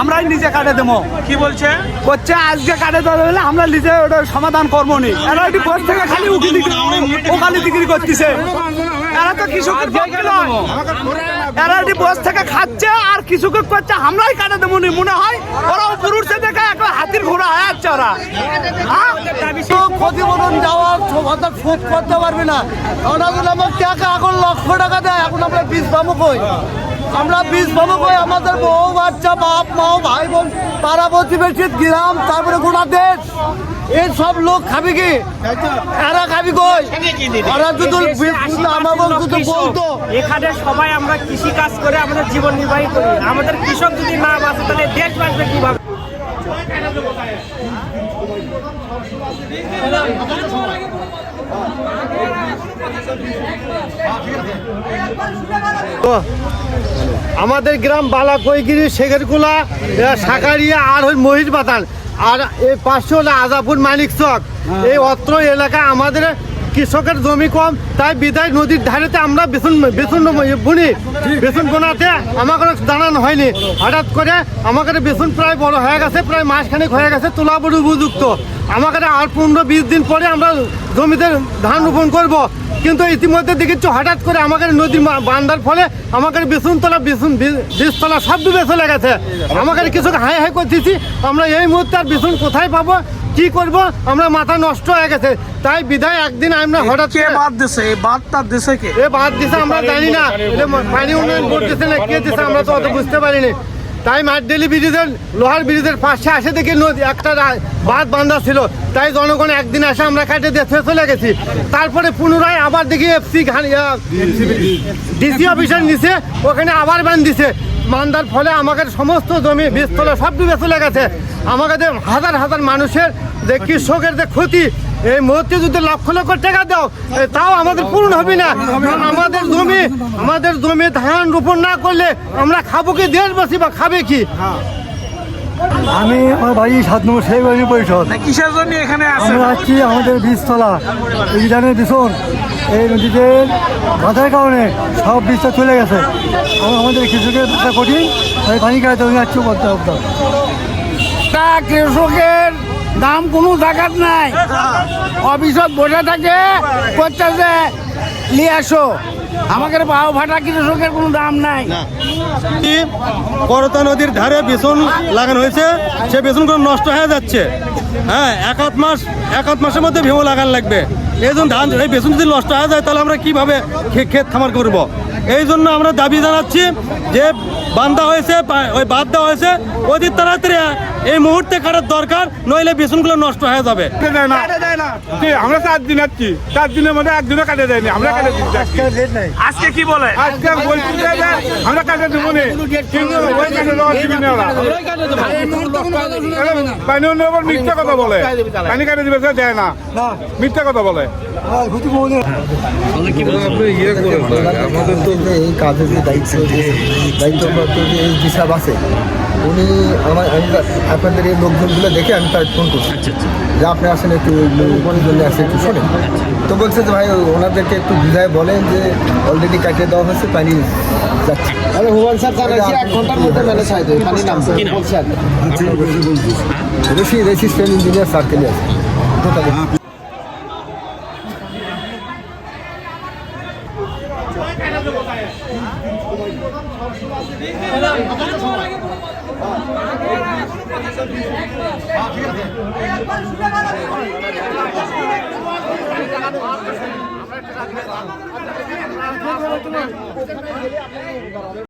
আমরাই নিজে কাটে দেবো। কি বলছে? করছে আজকে কাটে দেওয়া হলে আমরা নিজে ওটা সমাধান করব নি। এরা একটু বস থেকে খালি উকিলি ওকালি বিক্রি করতেছে। এরা তো কৃষকের পক্ষে নয়। এরা একটু বস থেকে খাচ্ছে আর কৃষকের করছে আমরাই কাটে দেবো নি। মনে হয় ওরা পুরুষে দেখে একটা হাতির ঘোড়া হয়ে যাচ্ছে ওরা? ক্ষতিপূরণ যাওয়া সমাধান শোধ করতে পারবে না। ওরা বলে আমার টাকা এখন লক্ষ টাকা দেয় এখন আমরা বীজ পাবো কই? আমরা বীজ পাবো হয়ে আমাদের বউ বাচ্চা বাপ মা ভাই বোন পাড়া প্রতিবেশী গ্রাম তারপরে গোটা দেশ। এই সব লোক খাবি কি? এরা খাবি কই? ওরা যদি আমাকে যদি বলতো। এখানে সবাই আমরা কৃষি কাজ করে আমাদের জীবন নির্বাহী করি। আমাদের কৃষক যদি না বাঁচে তাহলে দেশ বাঁচবে কীভাবে? আমাদের গ্রাম বালাকইগিরি শেখেরকুলা সাকারিয়া আর ওই মহিষ বাতান। আর এই পাশে হলো আজাপুর মানিক চক এই অত্র এলাকা আমাদের কৃষকের জমি কম, তাই বিদায় নদীর ধারেতে আমরা বেসন বেসন বুনি। বেসন বোনাতে আমাকে জানানো হয়নি। হঠাৎ করে আমাকে বেসন প্রায় বড় হয়ে গেছে, প্রায় মাসখানেক হয়ে গেছে তোলা বড় উপযুক্ত। আমাকে আর পনেরো বিশ দিন পরে আমরা জমিতে ধান রোপণ করব। কিন্তু ইতিমধ্যে দেখেছি, হঠাৎ করে আমাকে নদী মা- বান্ধার ফলে আমাকে বেসনতলা, বেসন বীজতলা সব ডুবে চলে গেছে। আমাকে কিছু হাই হাই করে করতেছি, আমরা এই মুহূর্তে আর বেসন কোথায় পাবো? কি করব? আমরা মাথা নষ্ট হয়ে গেছে। তাই বিধায় একদিন আমরা হঠাৎ কে বাদ দিছে? এই বাদটা দিছে কে? এ বাদ দিছে আমরা জানি না। পানি উন্নয়ন বোর্ড দিছে না কে দিছে আমরা তো অত বুঝতে পারিনি। তাই মাঠডেলি ব্রিজের লোহার ব্রিজের পাশে আসে দেখে নদী একটা বাঁধ বান্ধা ছিল। তাই জনগণ একদিন আসে আমরা কাটে দিয়ে চলে গেছি। তারপরে পুনরায় আবার দেখি এফসি ডিসি অফিসার নিচে ওখানে আবার বান দিছে। মান্দার ফলে আমাদের সমস্ত জমি, বীজতলা সব ডুবে চলে গেছে। আমাদের হাজার হাজার মানুষের যে কৃষকের যে ক্ষতি, এই মুহূর্তে যদি লক্ষ লক্ষ টাকা দাও তাও আমাদের পূরণ হবে না। আমাদের জমি আমাদের জমি ধান রোপণ না করলে আমরা খাব কি, দেশবাসী বা খাবে কি? আমি আমার বাড়ি সাত নম্বর সেই বাড়ি পরিষদ। কিসের জন্য এখানে আমরা আসছি আমাদের বীজতলা। এই জানের ভীষণ এই নদীতে বাঁধার কারণে সব বীজটা চলে গেছে। আমার আমাদের কৃষকের বাঁচা কঠিন তাই পানি কাটাতে আমি আসছি করতে হবে তা কৃষকের দাম কোনো জায়গাত নাই। অফিসত বসে থাকে করছে নিয়ে আসো। আমাদের বাউ ভাটা কৃষকের কোনো দাম নাই। করতা নদীর ধারে বেসন লাগানো হয়েছে, সে বেসনগুলো নষ্ট হয়ে যাচ্ছে। হ্যাঁ এক আধ মাস, এক আধ মাসের মধ্যে ভেমো লাগান লাগবে। এই জন্য ধান, এই বেসন যদি নষ্ট হয়ে যায়, তাহলে আমরা কীভাবে ক্ষেত খামার করব? এই জন্য আমরা দাবি জানাচ্ছি যে বান্ধা হয়েছে ওই বাদ দেওয়া হয়েছে অতি তাড়াতাড়ি এই মুহূর্তে কাটার দরকার নইলে বেসনগুলো নষ্ট হয়ে যাবে। আমরা চার দিন আসছি চার দিনের মধ্যে একদিনও কাটে দেয়নি আমরা কাটে আজকে। আজকে কি বলে? আজকে বলছি আমরা কাটে দেবো নি। কিন্তু ওই কাটে দেওয়ার দিবি না ওরা। পানি অন্য মিথ্যা কথা বলে। পানি কাটে দিবে সে দেয় না। মিথ্যা কথা বলে। আমাদের তো এই কাজের যে দায়িত্ব দায়িত্বপ্রাপ্ত যে এই হিসাব আছে উনি আমার আমি আপনাদের এই লোকজনগুলো দেখে আমি তার ফোন করছি যে আপনি আসেন। একটু জন্য আসে একটু শোনেন তো বলছে যে ভাই ওনাদেরকে একটু বুঝায় বলেন যে অলরেডি কাটিয়ে দেওয়া হয়েছে পানি যাচ্ছে আরে হুমান স্যার জানাচ্ছি এক ঘণ্টার মধ্যে ম্যানেজ হয়ে পানি নামছে রেসিস্ট্যান্ট ইঞ্জিনিয়ার আছে টোটালি হ্যাঁ, ঠিক আছে।